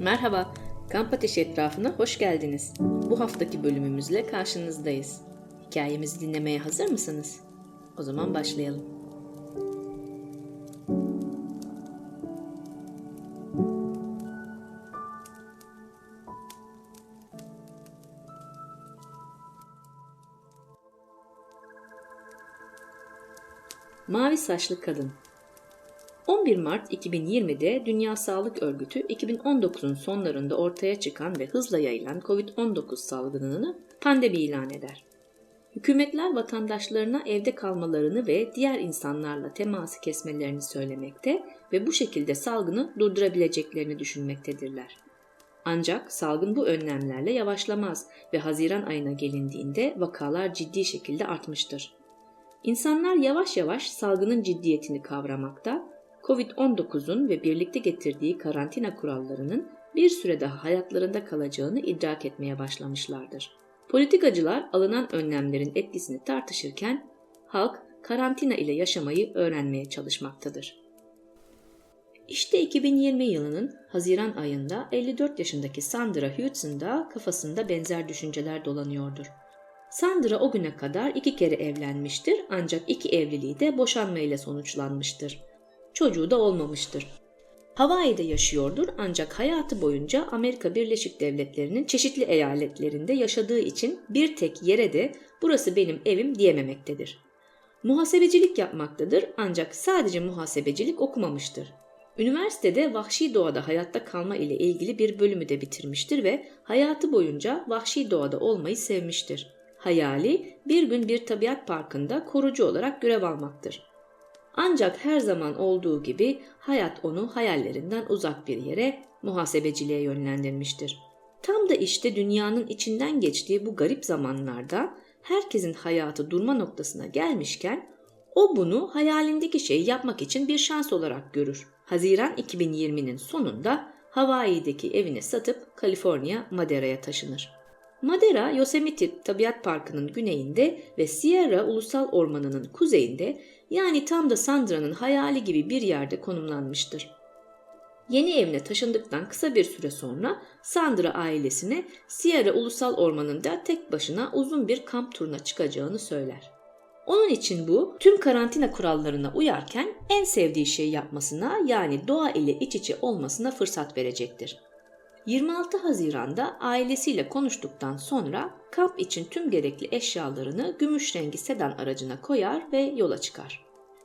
Merhaba, Kamp Ateşi etrafına hoş geldiniz. Bu haftaki bölümümüzle karşınızdayız. Hikayemizi dinlemeye hazır mısınız? O zaman başlayalım. Mavi Saçlı Kadın 11 Mart 2020'de Dünya Sağlık Örgütü 2019'un sonlarında ortaya çıkan ve hızla yayılan COVID-19 salgınını pandemi ilan eder. Hükümetler vatandaşlarına evde kalmalarını ve diğer insanlarla teması kesmelerini söylemekte ve bu şekilde salgını durdurabileceklerini düşünmektedirler. Ancak salgın bu önlemlerle yavaşlamaz ve Haziran ayına gelindiğinde vakalar ciddi şekilde artmıştır. İnsanlar yavaş yavaş salgının ciddiyetini kavramakta Covid-19'un ve birlikte getirdiği karantina kurallarının bir süre daha hayatlarında kalacağını idrak etmeye başlamışlardır. Politikacılar alınan önlemlerin etkisini tartışırken halk karantina ile yaşamayı öğrenmeye çalışmaktadır. İşte 2020 yılının Haziran ayında 54 yaşındaki Sandra Hudson da kafasında benzer düşünceler dolanıyordur. Sandra o güne kadar iki kere evlenmiştir ancak iki evliliği de boşanma ile sonuçlanmıştır çocuğu da olmamıştır. Hawaii'de yaşıyordur ancak hayatı boyunca Amerika Birleşik Devletleri'nin çeşitli eyaletlerinde yaşadığı için bir tek yere de burası benim evim diyememektedir. Muhasebecilik yapmaktadır ancak sadece muhasebecilik okumamıştır. Üniversitede vahşi doğada hayatta kalma ile ilgili bir bölümü de bitirmiştir ve hayatı boyunca vahşi doğada olmayı sevmiştir. Hayali bir gün bir tabiat parkında korucu olarak görev almaktır. Ancak her zaman olduğu gibi hayat onu hayallerinden uzak bir yere muhasebeciliğe yönlendirmiştir. Tam da işte dünyanın içinden geçtiği bu garip zamanlarda herkesin hayatı durma noktasına gelmişken o bunu hayalindeki şeyi yapmak için bir şans olarak görür. Haziran 2020'nin sonunda Hawaii'deki evini satıp Kaliforniya Madera'ya taşınır. Madera, Yosemite Tabiat Parkı'nın güneyinde ve Sierra Ulusal Ormanı'nın kuzeyinde yani tam da Sandra'nın hayali gibi bir yerde konumlanmıştır. Yeni evine taşındıktan kısa bir süre sonra Sandra ailesine Sierra Ulusal Ormanı'nda tek başına uzun bir kamp turuna çıkacağını söyler. Onun için bu tüm karantina kurallarına uyarken en sevdiği şeyi yapmasına yani doğa ile iç içe olmasına fırsat verecektir. 26 Haziran'da ailesiyle konuştuktan sonra kamp için tüm gerekli eşyalarını gümüş rengi sedan aracına koyar ve yola çıkar.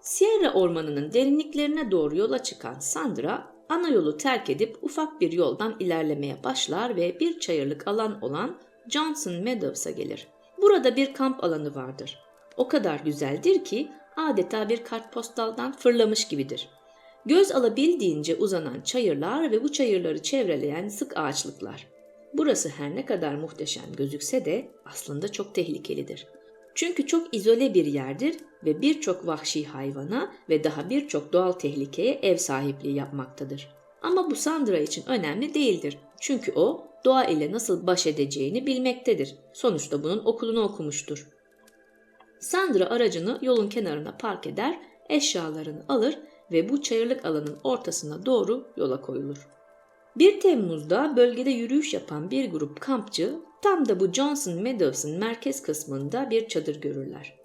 Sierra ormanının derinliklerine doğru yola çıkan Sandra, ana yolu terk edip ufak bir yoldan ilerlemeye başlar ve bir çayırlık alan olan Johnson Meadows'a gelir. Burada bir kamp alanı vardır. O kadar güzeldir ki adeta bir kartpostaldan fırlamış gibidir. Göz alabildiğince uzanan çayırlar ve bu çayırları çevreleyen sık ağaçlıklar. Burası her ne kadar muhteşem gözükse de aslında çok tehlikelidir. Çünkü çok izole bir yerdir ve birçok vahşi hayvana ve daha birçok doğal tehlikeye ev sahipliği yapmaktadır. Ama bu Sandra için önemli değildir. Çünkü o doğa ile nasıl baş edeceğini bilmektedir. Sonuçta bunun okulunu okumuştur. Sandra aracını yolun kenarına park eder, eşyalarını alır ve bu çayırlık alanın ortasına doğru yola koyulur. 1 Temmuz'da bölgede yürüyüş yapan bir grup kampçı tam da bu Johnson Meadows'ın merkez kısmında bir çadır görürler.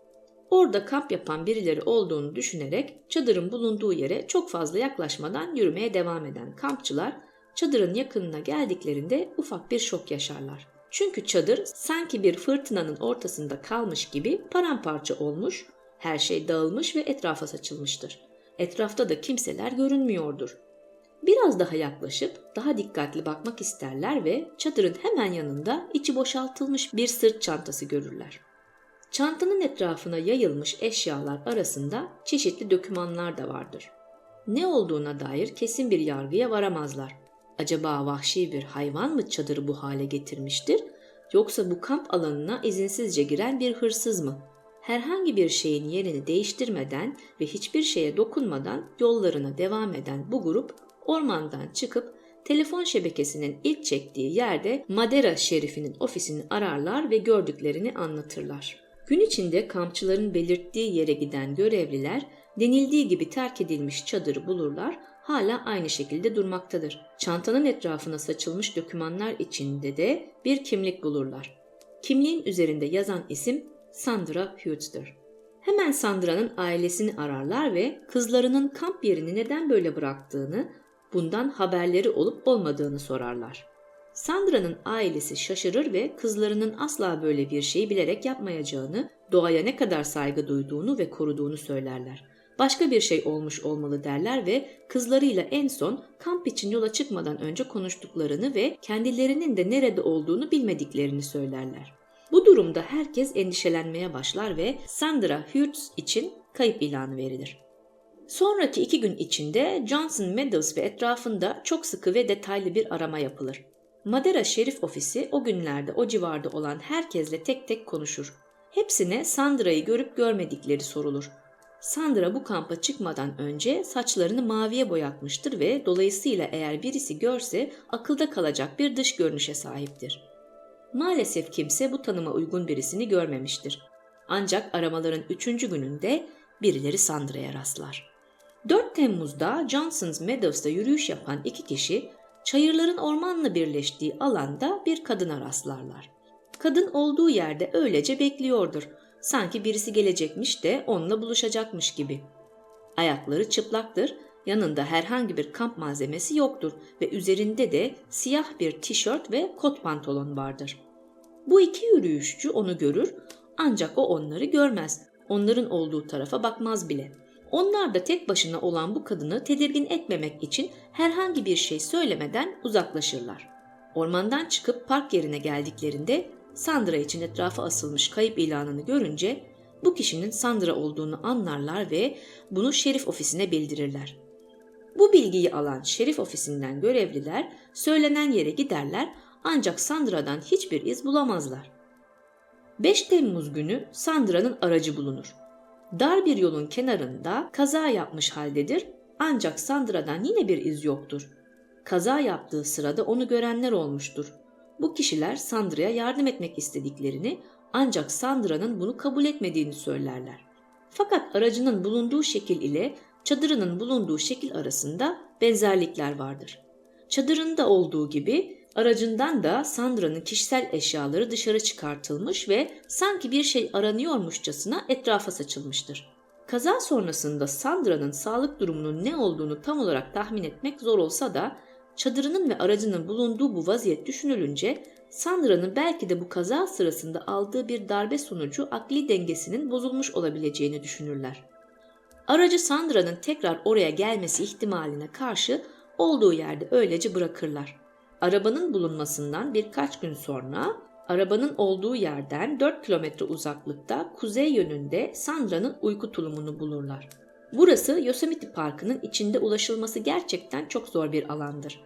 Orada kamp yapan birileri olduğunu düşünerek çadırın bulunduğu yere çok fazla yaklaşmadan yürümeye devam eden kampçılar çadırın yakınına geldiklerinde ufak bir şok yaşarlar. Çünkü çadır sanki bir fırtınanın ortasında kalmış gibi paramparça olmuş, her şey dağılmış ve etrafa saçılmıştır. Etrafta da kimseler görünmüyordur. Biraz daha yaklaşıp daha dikkatli bakmak isterler ve çadırın hemen yanında içi boşaltılmış bir sırt çantası görürler. Çantanın etrafına yayılmış eşyalar arasında çeşitli dokümanlar da vardır. Ne olduğuna dair kesin bir yargıya varamazlar. Acaba vahşi bir hayvan mı çadırı bu hale getirmiştir yoksa bu kamp alanına izinsizce giren bir hırsız mı? Herhangi bir şeyin yerini değiştirmeden ve hiçbir şeye dokunmadan yollarına devam eden bu grup ormandan çıkıp telefon şebekesinin ilk çektiği yerde Madera şerifinin ofisini ararlar ve gördüklerini anlatırlar. Gün içinde kampçıların belirttiği yere giden görevliler denildiği gibi terk edilmiş çadırı bulurlar hala aynı şekilde durmaktadır. Çantanın etrafına saçılmış dokümanlar içinde de bir kimlik bulurlar. Kimliğin üzerinde yazan isim Sandra Hughes'dır. Hemen Sandra'nın ailesini ararlar ve kızlarının kamp yerini neden böyle bıraktığını, bundan haberleri olup olmadığını sorarlar. Sandra'nın ailesi şaşırır ve kızlarının asla böyle bir şeyi bilerek yapmayacağını, doğaya ne kadar saygı duyduğunu ve koruduğunu söylerler. Başka bir şey olmuş olmalı derler ve kızlarıyla en son kamp için yola çıkmadan önce konuştuklarını ve kendilerinin de nerede olduğunu bilmediklerini söylerler. Bu durumda herkes endişelenmeye başlar ve Sandra Hurts için kayıp ilanı verilir. Sonraki iki gün içinde Johnson Meadows ve etrafında çok sıkı ve detaylı bir arama yapılır. Madera Şerif Ofisi o günlerde o civarda olan herkesle tek tek konuşur. Hepsine Sandra'yı görüp görmedikleri sorulur. Sandra bu kampa çıkmadan önce saçlarını maviye boyatmıştır ve dolayısıyla eğer birisi görse akılda kalacak bir dış görünüşe sahiptir. Maalesef kimse bu tanıma uygun birisini görmemiştir. Ancak aramaların üçüncü gününde birileri Sandra'ya rastlar. 4 Temmuz'da Johnson's Meadows'ta yürüyüş yapan iki kişi çayırların ormanla birleştiği alanda bir kadına rastlarlar. Kadın olduğu yerde öylece bekliyordur. Sanki birisi gelecekmiş de onunla buluşacakmış gibi. Ayakları çıplaktır, yanında herhangi bir kamp malzemesi yoktur ve üzerinde de siyah bir tişört ve kot pantolon vardır. Bu iki yürüyüşçü onu görür ancak o onları görmez. Onların olduğu tarafa bakmaz bile. Onlar da tek başına olan bu kadını tedirgin etmemek için herhangi bir şey söylemeden uzaklaşırlar. Ormandan çıkıp park yerine geldiklerinde Sandra için etrafa asılmış kayıp ilanını görünce bu kişinin Sandra olduğunu anlarlar ve bunu şerif ofisine bildirirler. Bu bilgiyi alan şerif ofisinden görevliler söylenen yere giderler ancak Sandra'dan hiçbir iz bulamazlar. 5 Temmuz günü Sandra'nın aracı bulunur. Dar bir yolun kenarında kaza yapmış haldedir ancak Sandra'dan yine bir iz yoktur. Kaza yaptığı sırada onu görenler olmuştur. Bu kişiler Sandra'ya yardım etmek istediklerini ancak Sandra'nın bunu kabul etmediğini söylerler. Fakat aracının bulunduğu şekil ile çadırının bulunduğu şekil arasında benzerlikler vardır. Çadırında olduğu gibi aracından da Sandra'nın kişisel eşyaları dışarı çıkartılmış ve sanki bir şey aranıyormuşçasına etrafa saçılmıştır. Kaza sonrasında Sandra'nın sağlık durumunun ne olduğunu tam olarak tahmin etmek zor olsa da çadırının ve aracının bulunduğu bu vaziyet düşünülünce Sandra'nın belki de bu kaza sırasında aldığı bir darbe sonucu akli dengesinin bozulmuş olabileceğini düşünürler. Aracı Sandra'nın tekrar oraya gelmesi ihtimaline karşı olduğu yerde öylece bırakırlar. Arabanın bulunmasından birkaç gün sonra arabanın olduğu yerden 4 kilometre uzaklıkta kuzey yönünde Sandra'nın uyku tulumunu bulurlar. Burası Yosemite Parkı'nın içinde ulaşılması gerçekten çok zor bir alandır.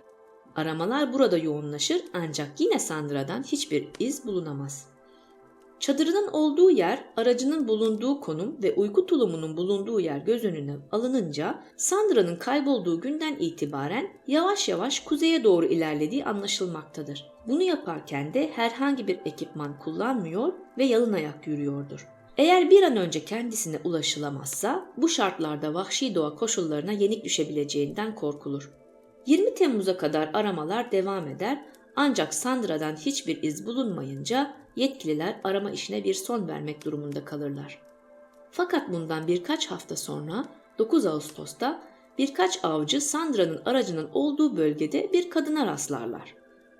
Aramalar burada yoğunlaşır ancak yine Sandra'dan hiçbir iz bulunamaz. Çadırının olduğu yer, aracının bulunduğu konum ve uyku tulumunun bulunduğu yer göz önüne alınınca Sandra'nın kaybolduğu günden itibaren yavaş yavaş kuzeye doğru ilerlediği anlaşılmaktadır. Bunu yaparken de herhangi bir ekipman kullanmıyor ve yalın ayak yürüyordur. Eğer bir an önce kendisine ulaşılamazsa bu şartlarda vahşi doğa koşullarına yenik düşebileceğinden korkulur. 20 Temmuz'a kadar aramalar devam eder ancak Sandra'dan hiçbir iz bulunmayınca yetkililer arama işine bir son vermek durumunda kalırlar. Fakat bundan birkaç hafta sonra 9 Ağustos'ta birkaç avcı Sandra'nın aracının olduğu bölgede bir kadına rastlarlar.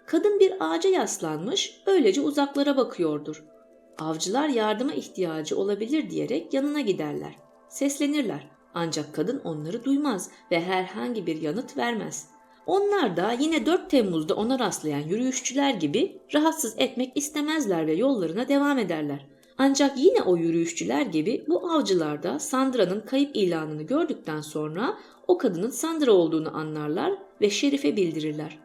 Kadın bir ağaca yaslanmış, öylece uzaklara bakıyordur. Avcılar yardıma ihtiyacı olabilir diyerek yanına giderler. Seslenirler ancak kadın onları duymaz ve herhangi bir yanıt vermez. Onlar da yine 4 Temmuz'da ona rastlayan yürüyüşçüler gibi rahatsız etmek istemezler ve yollarına devam ederler. Ancak yine o yürüyüşçüler gibi bu avcılar da Sandra'nın kayıp ilanını gördükten sonra o kadının Sandra olduğunu anlarlar ve şerife bildirirler.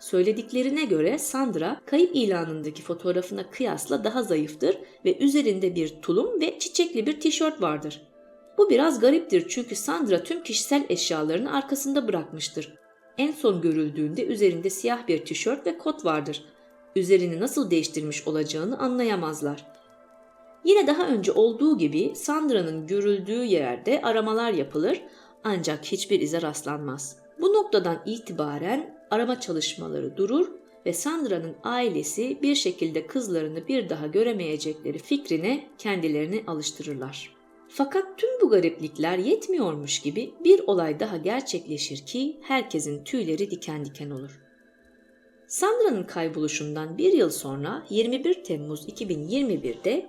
Söylediklerine göre Sandra kayıp ilanındaki fotoğrafına kıyasla daha zayıftır ve üzerinde bir tulum ve çiçekli bir tişört vardır. Bu biraz gariptir çünkü Sandra tüm kişisel eşyalarını arkasında bırakmıştır. En son görüldüğünde üzerinde siyah bir tişört ve kot vardır. Üzerini nasıl değiştirmiş olacağını anlayamazlar. Yine daha önce olduğu gibi Sandra'nın görüldüğü yerde aramalar yapılır ancak hiçbir ize rastlanmaz. Bu noktadan itibaren arama çalışmaları durur ve Sandra'nın ailesi bir şekilde kızlarını bir daha göremeyecekleri fikrine kendilerini alıştırırlar. Fakat tüm bu gariplikler yetmiyormuş gibi bir olay daha gerçekleşir ki herkesin tüyleri diken diken olur. Sandra'nın kayboluşundan bir yıl sonra 21 Temmuz 2021'de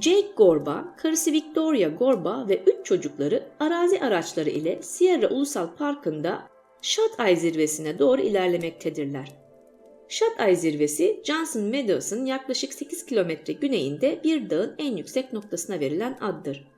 Jake Gorba, karısı Victoria Gorba ve üç çocukları arazi araçları ile Sierra Ulusal Parkı'nda Shut Eye zirvesine doğru ilerlemektedirler. Shut Eye zirvesi Johnson Meadows'ın yaklaşık 8 kilometre güneyinde bir dağın en yüksek noktasına verilen addır.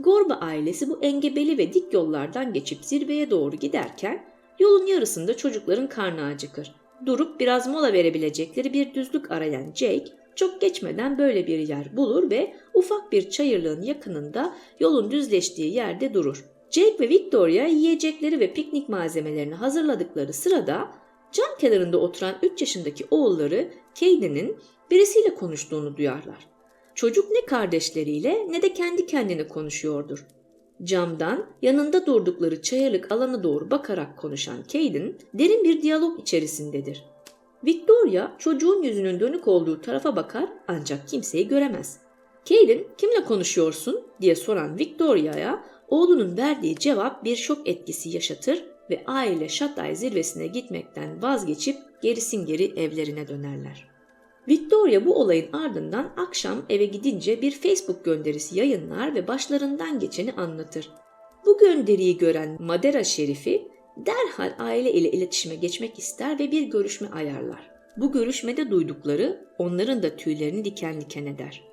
Gorba ailesi bu engebeli ve dik yollardan geçip zirveye doğru giderken yolun yarısında çocukların karnı acıkır. Durup biraz mola verebilecekleri bir düzlük arayan Jake çok geçmeden böyle bir yer bulur ve ufak bir çayırlığın yakınında yolun düzleştiği yerde durur. Jake ve Victoria yiyecekleri ve piknik malzemelerini hazırladıkları sırada cam kenarında oturan 3 yaşındaki oğulları Caden'in birisiyle konuştuğunu duyarlar. Çocuk ne kardeşleriyle ne de kendi kendine konuşuyordur. Camdan yanında durdukları çayırlık alana doğru bakarak konuşan Caden derin bir diyalog içerisindedir. Victoria çocuğun yüzünün dönük olduğu tarafa bakar ancak kimseyi göremez. Caden kimle konuşuyorsun diye soran Victoria'ya oğlunun verdiği cevap bir şok etkisi yaşatır ve aile Şatay zirvesine gitmekten vazgeçip gerisin geri evlerine dönerler. Victoria bu olayın ardından akşam eve gidince bir Facebook gönderisi yayınlar ve başlarından geçeni anlatır. Bu gönderiyi gören Madera Şerifi derhal aile ile iletişime geçmek ister ve bir görüşme ayarlar. Bu görüşmede duydukları onların da tüylerini diken diken eder.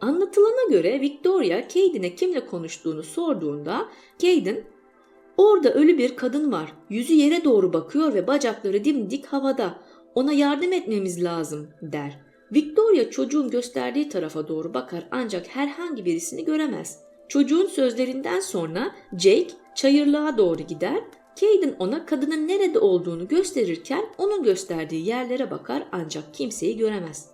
Anlatılana göre Victoria Caden'e kimle konuştuğunu sorduğunda Caden Orada ölü bir kadın var. Yüzü yere doğru bakıyor ve bacakları dimdik havada. Ona yardım etmemiz lazım der. Victoria çocuğun gösterdiği tarafa doğru bakar ancak herhangi birisini göremez. Çocuğun sözlerinden sonra Jake çayırlığa doğru gider. Caden ona kadının nerede olduğunu gösterirken onun gösterdiği yerlere bakar ancak kimseyi göremez.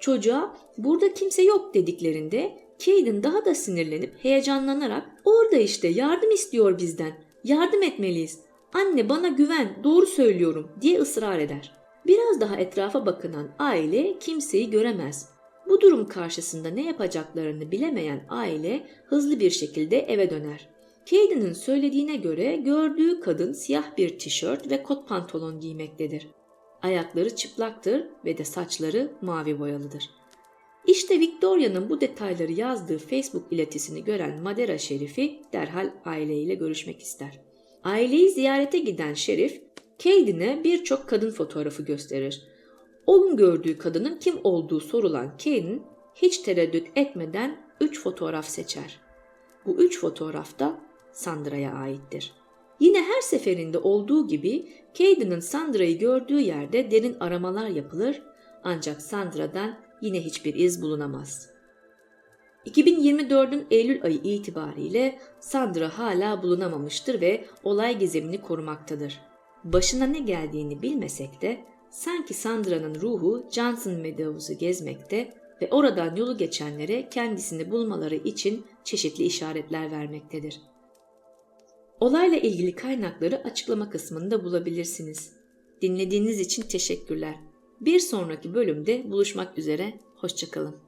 Çocuğa burada kimse yok dediklerinde Caden daha da sinirlenip heyecanlanarak orada işte yardım istiyor bizden. Yardım etmeliyiz. Anne bana güven, doğru söylüyorum diye ısrar eder. Biraz daha etrafa bakınan aile kimseyi göremez. Bu durum karşısında ne yapacaklarını bilemeyen aile hızlı bir şekilde eve döner. Caden'ın söylediğine göre gördüğü kadın siyah bir tişört ve kot pantolon giymektedir. Ayakları çıplaktır ve de saçları mavi boyalıdır. İşte Victoria'nın bu detayları yazdığı Facebook iletisini gören Madera Şerifi derhal aileyle görüşmek ister. Aileyi ziyarete giden Şerif, Caden'e birçok kadın fotoğrafı gösterir. Onun gördüğü kadının kim olduğu sorulan Caden hiç tereddüt etmeden 3 fotoğraf seçer. Bu 3 fotoğraf da Sandra'ya aittir. Yine her seferinde olduğu gibi Caden'ın Sandra'yı gördüğü yerde derin aramalar yapılır ancak Sandra'dan yine hiçbir iz bulunamaz. 2024'ün Eylül ayı itibariyle Sandra hala bulunamamıştır ve olay gizemini korumaktadır. Başına ne geldiğini bilmesek de sanki Sandra'nın ruhu Johnson Meadows'u gezmekte ve oradan yolu geçenlere kendisini bulmaları için çeşitli işaretler vermektedir. Olayla ilgili kaynakları açıklama kısmında bulabilirsiniz. Dinlediğiniz için teşekkürler. Bir sonraki bölümde buluşmak üzere, hoşçakalın.